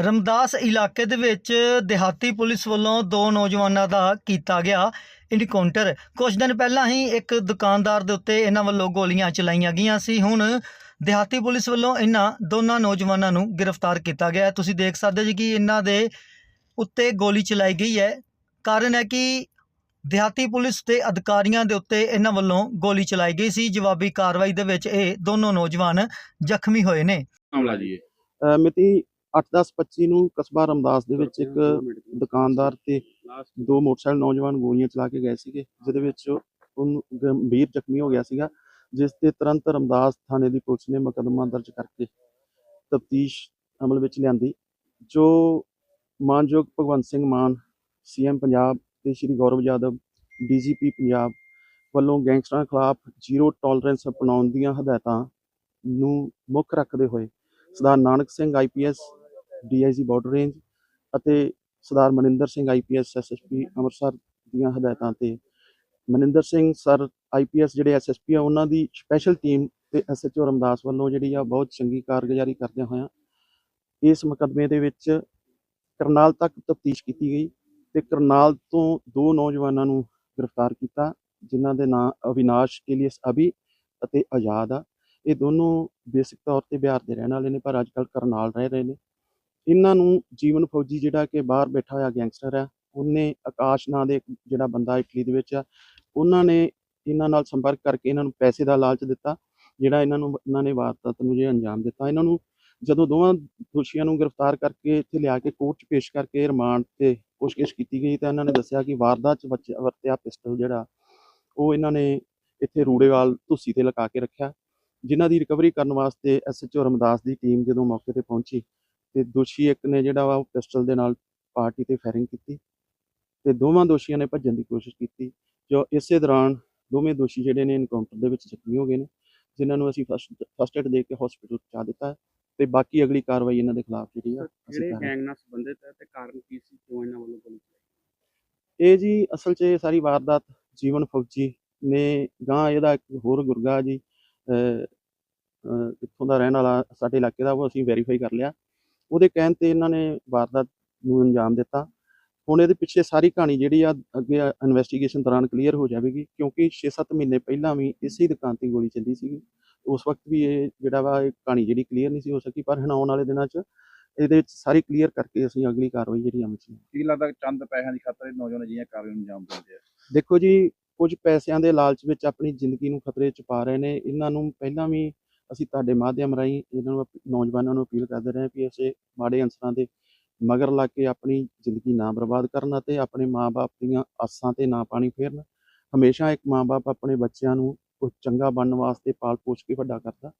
ਰਮਦਾਸ ਇਲਾਕੇ ਦੇ ਵਿੱਚ ਦਿਹਾਤੀ ਪੁਲਿਸ ਵੱਲੋਂ ਦੋ ਨੌਜਵਾਨਾਂ ਦਾ ਕੀਤਾ ਗਿਆ ਇਨਕਾਊਂਟਰ ਕੁਝ ਦਿਨ ਪਹਿਲਾਂ ਹੀ ਇੱਕ ਦੁਕਾਨਦਾਰ ਦੇ ਉੱਤੇ ਇਹਨਾਂ ਵੱਲੋਂ ਗੋਲੀਆਂ ਚਲਾਈਆਂ ਗਈਆਂ ਸੀ। ਹੁਣ ਦਿਹਾਤੀ ਪੁਲਿਸ ਵੱਲੋਂ ਇਹਨਾਂ ਦੋਨਾਂ ਨੌਜਵਾਨਾਂ ਨੂੰ ਗ੍ਰਿਫਤਾਰ ਕੀਤਾ ਗਿਆ। ਤੁਸੀਂ ਦੇਖ ਸਕਦੇ ਜੀ ਕਿ ਇਹਨਾਂ ਦੇ ਉੱਤੇ ਗੋਲੀ ਚਲਾਈ ਗਈ ਹੈ। ਕਾਰਨ ਹੈ ਕਿ ਦਿਹਾਤੀ ਪੁਲਿਸ ਦੇ ਅਧਿਕਾਰੀਆਂ ਦੇ ਉੱਤੇ ਇਹਨਾਂ ਵੱਲੋਂ ਗੋਲੀ ਚਲਾਈ ਗਈ ਸੀ। ਜਵਾਬੀ ਕਾਰਵਾਈ ਦੇ ਵਿੱਚ ਇਹ ਦੋਨੋਂ ਨੌਜਵਾਨ ਜ਼ਖਮੀ ਹੋਏ ਨੇ। ਮਾਮਲਾ ਜੀ ਇਹ। ਅ, ਮਿਤੀ 8/10/25 ਨੂੰ ਕਸਬਾ ਰਮਦਾਸ ਦੇ ਵਿੱਚ ਇੱਕ ਦੁਕਾਨਦਾਰ ਤੇ ਦੋ ਮੋਟਰਸਾਈਕਲ ਨੌਜਵਾਨ ਗੋਲੀਆਂ ਚਲਾ ਕੇ ਗਏ ਸੀਗੇ ਜਿਹਦੇ ਵਿੱਚ ਉਹਨੂੰ ਗੰਭੀਰ ਜ਼ਖਮੀ ਹੋ ਗਿਆ ਸੀਗਾ ਜਿਸ ਤੇ ਤੁਰੰਤ ਰਮਦਾਸ ਥਾਣੇ ਦੀ ਪੁਲਿਸ ਨੇ ਮੁਕੱਦਮਾ ਦਰਜ ਕਰਕੇ ਤਫਤੀਸ਼ ਅਮਲ ਵਿੱਚ ਲਿਆਂਦੀ ਜੋ ਮਾਨਯੋਗ ਭਗਵੰਤ ਸਿੰਘ ਮਾਨ ਸੀਐਮ ਪੰਜਾਬ ਤੇ ਸ਼੍ਰੀ ਗੌਰਵ ਯਾਦਵ ਡੀਜੀਪੀ ਪੰਜਾਬ ਵੱਲੋਂ ਗੈਂਗਸਟਰਾਂ ਖਿਲਾਫ ਜ਼ੀਰੋ ਟੋਲਰੈਂਸ ਅਪਣਾਉਣ ਦੀਆਂ ਹਦਾਇਤਾਂ ਨੂੰ ਮੁੱਖ ਰੱਖਦੇ ਹੋਏ Sardar Nanak Singh IPS DIG border range ਅਤੇ ਸਰਦਾਰ ਮਨਿੰਦਰ ਸਿੰਘ ਆਈਪੀਐਸ ਐਸਐਸਪੀ ਅੰਮ੍ਰਿਤਸਰ ਦੀਆਂ ਹਦਾਇਤਾਂ ਤੇ। ਮਨਿੰਦਰ ਸਿੰਘ, ਸਰ ਆਈਪੀਐਸ ਜਿਹੜੇ ਐਸਐਸਪੀ ਆ, ਉਹਨਾਂ ਦੀ ਸਪੈਸ਼ਲ ਟੀਮ ਤੇ ਐਸਐਚਓ ਰਮਦਾਸ ਵੱਲੋਂ ਜਿਹੜੀ ਆ, ਬਹੁਤ ਚੰਗੀ ਕਾਰਗੁਜ਼ਾਰੀ ਕਰਦਿਆਂ ਹੋਇਆਂ ਇਸ ਮੁਕੱਦਮੇ ਦੇ ਵਿੱਚ ਕਰਨਾਲ ਤੱਕ ਤਫਤੀਸ਼ ਕੀਤੀ ਗਈ ਤੇ ਕਰਨਾਲ ਤੋਂ ਦੋ ਨੌਜਵਾਨਾਂ ਨੂੰ ਗ੍ਰਿਫਤਾਰ ਕੀਤਾ, ਜਿਨ੍ਹਾਂ ਦੇ ਨਾਂ ਅਵਿਨਾਸ਼ ਏਲੀਅਸ ਅਭੀ ਅਤੇ ਆਜ਼ਾਦ ਆ। ਇਹ ਦੋਨੋਂ ਬੇਸਿਕ ਤੌਰ ਤੇ ਬਿਹਾਰ ਦੇ ਰਹਿਣ ਵਾਲੇ ਨੇ, ਪਰ ਅੱਜ ਕੱਲ੍ਹ ਕਰਨਾਲ ਰਹਿ ਰਹੇ ਨੇ। ਇਹਨਾਂ ਨੂੰ ਜੀਵਨ ਫੌਜੀ ਜਿਹੜਾ ਕਿ ਬਾਹਰ ਬੈਠਾ ਹੋਇਆ ਗੈਂਗਸਟਰ ਹੈ, ਉਹਨੇ ਆਕਾਸ਼ ਨਾਂ ਦੇ ਜਿਹੜਾ ਬੰਦਾ ਇਟਲੀ ਦੇ ਵਿੱਚ ਆ, ਉਹਨਾਂ ਨੇ ਇਹਨਾਂ ਨਾਲ ਸੰਪਰਕ ਕਰਕੇ ਇਹਨਾਂ ਨੂੰ ਪੈਸੇ ਦਾ ਲਾਲਚ ਦਿੱਤਾ, ਜਿਹੜਾ ਇਹਨਾਂ ਨੂੰ, ਇਹਨਾਂ ਨੇ ਵਾਰਦਾਤ ਨੂੰ ਜੇ ਅੰਜਾਮ ਦਿੱਤਾ। ਇਹਨਾਂ ਨੂੰ ਜਦੋਂ ਦੋਵਾਂ ਦੋਸ਼ੀਆਂ ਨੂੰ ਗ੍ਰਿਫਤਾਰ ਕਰਕੇ ਇੱਥੇ ਲਿਆ ਕੇ ਕੋਰਟ 'ਚ ਪੇਸ਼ ਕਰਕੇ ਰਿਮਾਂਡ ਤੇ ਪੁੱਛਗਿੱਛ ਕੀਤੀ ਗਈ ਤਾਂ ਇਹਨਾਂ ਨੇ ਦੱਸਿਆ ਕਿ ਵਾਰਦਾਤ 'ਚ ਵਰਤਿਆ- ਵਰਤਿਆ ਪਿਸਟਲ ਜਿਹੜਾ, ਉਹ ਇਹਨਾਂ ਨੇ ਇੱਥੇ ਰੂੜੇਵਾਲ ਧੁੱਸੀ ਤੇ ਲਗਾ ਕੇ ਰੱਖਿਆ, ਜਿਨ੍ਹਾਂ ਦੀ ਰਿਕਵਰੀ ਕਰਨ ਵਾਸਤੇ ਐਸਐਚਓ ਰਮਦਾਸ ਦੀ ਟੀਮ ਜਦੋਂ ਮੌਕੇ ਤੇ ਪਹੁੰਚੀ ਤੇ ਦੋਸ਼ੀ ਇੱਕ ਨੇ ਜਿਹੜਾ ਵਾ ਉਹ ਪਿਸਟਲ ਦੇ ਨਾਲ ਪਾਰਟੀ ਤੇ ਫਾਇਰਿੰਗ ਕੀਤੀ ਤੇ ਦੋਵਾਂ ਦੋਸ਼ੀਆਂ ਨੇ ਭੱਜਣ ਦੀ ਕੋਸ਼ਿਸ਼ ਕੀਤੀ ਜੋ ਇਸੇ ਦੌਰਾਨ ਦੋਵੇਂ ਦੋਸ਼ੀ ਜਿਹੜੇ ਨੇ ਐਨਕਾਊਂਟਰ ਦੇ ਵਿੱਚ ਜ਼ਖਮੀ ਹੋ ਗਏ ਨੇ ਜਿਨ੍ਹਾਂ ਨੂੰ ਅਸੀਂ ਫਸਟ ਏਡ ਦੇ ਕੇ ਹਸਪੀਟਲ ਪਹੁੰਚਾ ਦਿੱਤਾ ਤੇ ਬਾਕੀ ਅਗਲੀ ਕਾਰਵਾਈ ਇਹਨਾਂ ਦੇ ਖਿਲਾਫ ਜਿਹੜੀ ਆ ਅਸੀਂ ਜਿਹੜੇ। ਗੈਂਗ ਨਾਲ ਸੰਬੰਧਿਤ ਹੈ ਤੇ ਕਾਰਨ ਕੀ ਸੀ ਕਿਉਂ ਇਹਨਾਂ ਵੱਲੋਂ ਗੋਲੀ ਚਲਾਈ ਇਹ ਜੀ ਅਸਲ 'ਚ ਇਹ ਸਾਰੀ ਵਾਰਦਾਤ ਜੀਵਨ ਫੌਜੀ ਨੇ ਗਾਂ ਇਹਦਾ ਇੱਕ ਹੋਰ ਗੁਰਗਾ ਜੀ ਇੱਥੋਂ ਦਾ ਰਹਿਣ ਵਾਲਾ ਸਾਡੇ ਇਲਾਕੇ ਦਾ ਉਹ ਅਸੀਂ ਵੈਰੀਫਾਈ ਕਰ ਲਿਆ ਉਹਦੇ ਕਹਿਣ ਤੇ ਇਹਨਾਂ ਨੇ ਵਾਰਦਾਤ ਨੂੰ ਅੰਜਾਮ ਦਿੱਤਾ। ਹੁਣ ਇਹਦੇ ਪਿੱਛੇ ਸਾਰੀ ਕਹਾਣੀ ਜਿਹੜੀ ਆ ਅੱਗੇ ਇਨਵੈਸਟੀਗੇਸ਼ਨ ਦੌਰਾਨ ਕਲੀਅਰ ਹੋ ਜਾਵੇਗੀ ਕਿਉਂਕਿ 6-7 ਮਹੀਨੇ ਪਹਿਲਾਂ ਵੀ ਇਸੇ ਦੁਕਾਨ ਤੇ ਗੋਲੀ ਚੱਲੀ ਸੀਗੀ। ਉਸ ਵਕਤ ਵੀ ਇਹ ਜਿਹੜਾ ਵਾ ਇਹ ਕਹਾਣੀ ਜਿਹੜੀ ਕਲੀਅਰ ਨਹੀਂ ਸੀ ਹੋ ਸਕੀ ਪਰ ਹੁਣ ਆਉਣ ਵਾਲੇ ਦਿਨਾਂ 'ਚ ਇਹਦੇ ਵਿੱਚ ਸਾਰੀ ਕਲੀਅਰ ਕਰਕੇ ਅਸੀਂ ਅਗਲੀ ਕਾਰਵਾਈ ਜਿਹੜੀ ਅਮਲ 'ਚ ਕੀ ਲੱਗਦਾ ਚੰਦ ਪੈਸਿਆਂ ਦੀ ਖਾਤਰ ਇਹ ਨੌਜਵਾਨ ਅਜਿਹੀਆਂ ਕਾਰਵਾਈਆਂ ਨੂੰ ਅੰਜਾਮ ਦਿੰਦੇ ਆ? ਦੇਖੋ ਜੀ ਕੁਝ ਪੈਸਿਆਂ ਦੇ ਲਾਲਚ ਵਿੱਚ ਆਪਣੀ ਜ਼ਿੰਦਗੀ ਨੂੰ ਖਤਰੇ 'ਚ ਪਾ ਰਹੇ ਨੇ। ਇਹਨਾਂ ਨੂੰ ਪਹਿਲਾਂ ਵੀ ਅਸੀਂ ਤੁਹਾਡੇ ਮਾਧਿਅਮ ਰਾਹੀਂ ਇਹਨਾਂ ਨੂੰ ਅਪ- ਨੌਜਵਾਨਾਂ ਨੂੰ ਅਪੀਲ ਕਰਦੇ ਰਹੇ ਕਿ ਐਸੇ ਮਾੜੇ ਅੰਸਰਾਂ ਦੇ ਮਗਰ ਲੱਗ ਕੇ ਆਪਣੀ ਜ਼ਿੰਦਗੀ ਨਾ ਬਰਬਾਦ ਕਰਨ ਅਤੇ ਆਪਣੇ ਮਾਪੇ ਦੀਆਂ ਆਸਾਂ ਤੇ ਨਾ ਪਾਣੀ ਫੇਰਨ। ਹਮੇਸ਼ਾ ਇੱਕ ਮਾਪੇ ਆਪਣੇ ਬੱਚਿਆਂ ਨੂੰ ਕੁਝ ਚੰਗਾ ਬਣਨ ਵਾਸਤੇ ਪਾਲ ਪੋਸ਼ ਕੇ ਵੱਡਾ ਕਰਦਾ।